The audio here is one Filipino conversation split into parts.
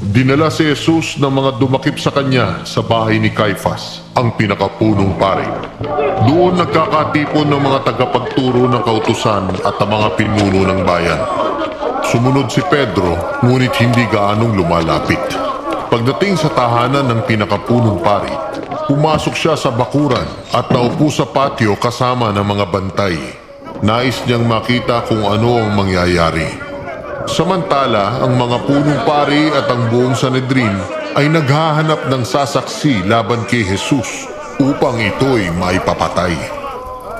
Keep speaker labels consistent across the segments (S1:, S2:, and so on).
S1: Dinala si Jesus ng mga dumakip sa kanya sa bahay ni Caiphas, ang pinakapunong pari. Doon nagkakatipon ng mga tagapagturo ng kautusan at ang mga pinuno ng bayan. Sumunod si Pedro, ngunit hindi gaanong lumalapit. Pagdating sa tahanan ng pinakapunong pari, pumasok siya sa bakuran at naupo sa patio kasama ng mga bantay. Nais niyang makita kung ano ang mangyayari. Samantala, ang mga punong pari at ang buong Sanedrin ay naghahanap ng sasaksi laban kay Jesus upang ito'y maipapatay.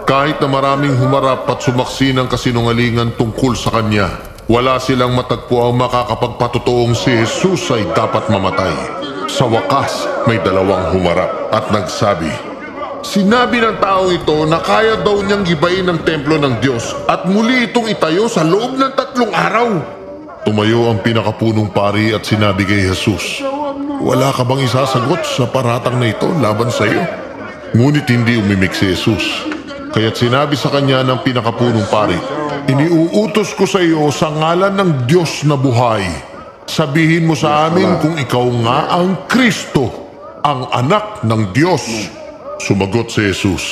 S1: Kahit na maraming humarap at sumaksi ng kasinungalingan tungkol sa kanya, wala silang matagpo ang makakapagpatotoong si Jesus ay dapat mamatay. Sa wakas, may dalawang humarap at nagsabi, Sinabi ng taong ito na kaya daw niyang gibain ang templo ng Diyos at muli itong itayo sa loob ng tatlong araw. Tumayo ang pinakapunong pari at sinabi kay Jesus, Wala ka bang isasagot sa paratang na ito laban sa iyo? Ngunit hindi umimik si Jesus. Kaya't sinabi sa kanya ng pinakapunong pari, Iniuutos ko sa iyo sa ngalan ng Diyos na buhay. Sabihin mo sa amin kung ikaw nga ang Kristo, ang anak ng Diyos. Sumagot si Jesus,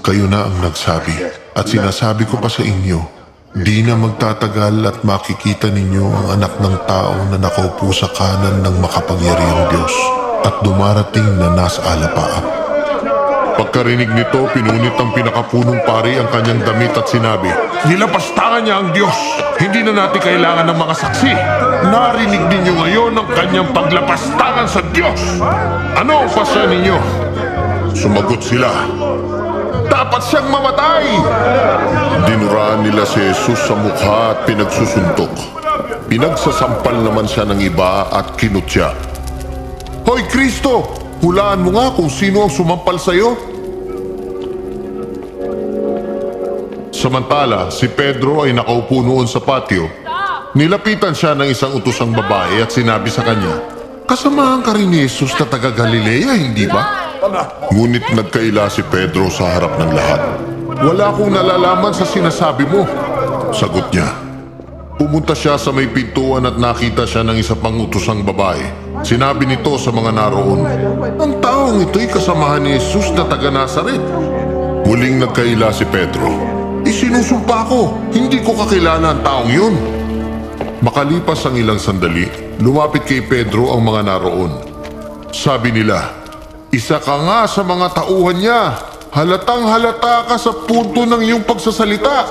S1: Kayo na ang nagsabi at sinasabi ko pa sa inyo, di na magtatagal at makikita ninyo ang anak ng tao na nakaupo sa kanan ng makapangyarihang Diyos at dumarating na nasa alapaap. Pagkarinig nito, pinunit ng pinakapunong pari ang kanyang damit at sinabi, Nilapastangan niya ang Diyos! Hindi na natin kailangan ng mga saksi! Narinig ninyo ngayon ang kanyang paglapastangan sa Diyos! Ano ang pasya ninyo? Sumagot sila, Dapat siyang mamatay! Dinuraan nila si Jesus sa mukha at pinagsusuntok. Pinagsasampal naman siya ng iba at kinutya. Hoy Kristo! Hulaan mo nga kung sino ang sumampal sa'yo. Samantala, si Pedro ay nakaupo noon sa patio. Nilapitan siya ng isang utosang babae at sinabi sa kanya, Kasamahan ka rin ni Jesus na taga Galilea, hindi ba? Ngunit nagkaila si Pedro sa harap ng lahat. Wala akong nalalaman sa sinasabi mo. Sagot niya. Pumunta siya sa may pintuan at nakita siya ng isa pang utosang babae. Sinabi nito sa mga naroon, Ang taong ito'y kasamahan ni Jesus na taga Nazaret. Muling nagkaila si Pedro. Isinusumpa ko, hindi ko kakilala ang taong yun. Makalipas ang ilang sandali, lumapit kay Pedro ang mga naroon. Sabi nila, Isa ka nga sa mga tauhan niya. Halatang halata ka sa punto ng iyong pagsasalita.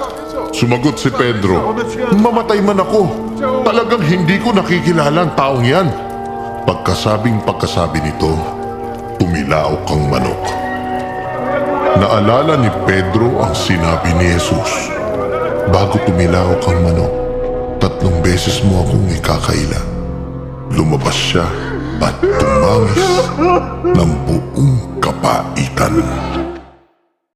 S1: Sumagot si Pedro, Mamatay man ako. Talagang hindi ko nakikilala ang taong yan. Pagkasabing pagkasabi nito, tumilaok ang manok. Naalala ni Pedro ang sinabi ni Jesus. Bago tumilaok ang manok, tatlong beses mo akong ikakaila. Lumabas siya at tumangis ng buong kapaitan.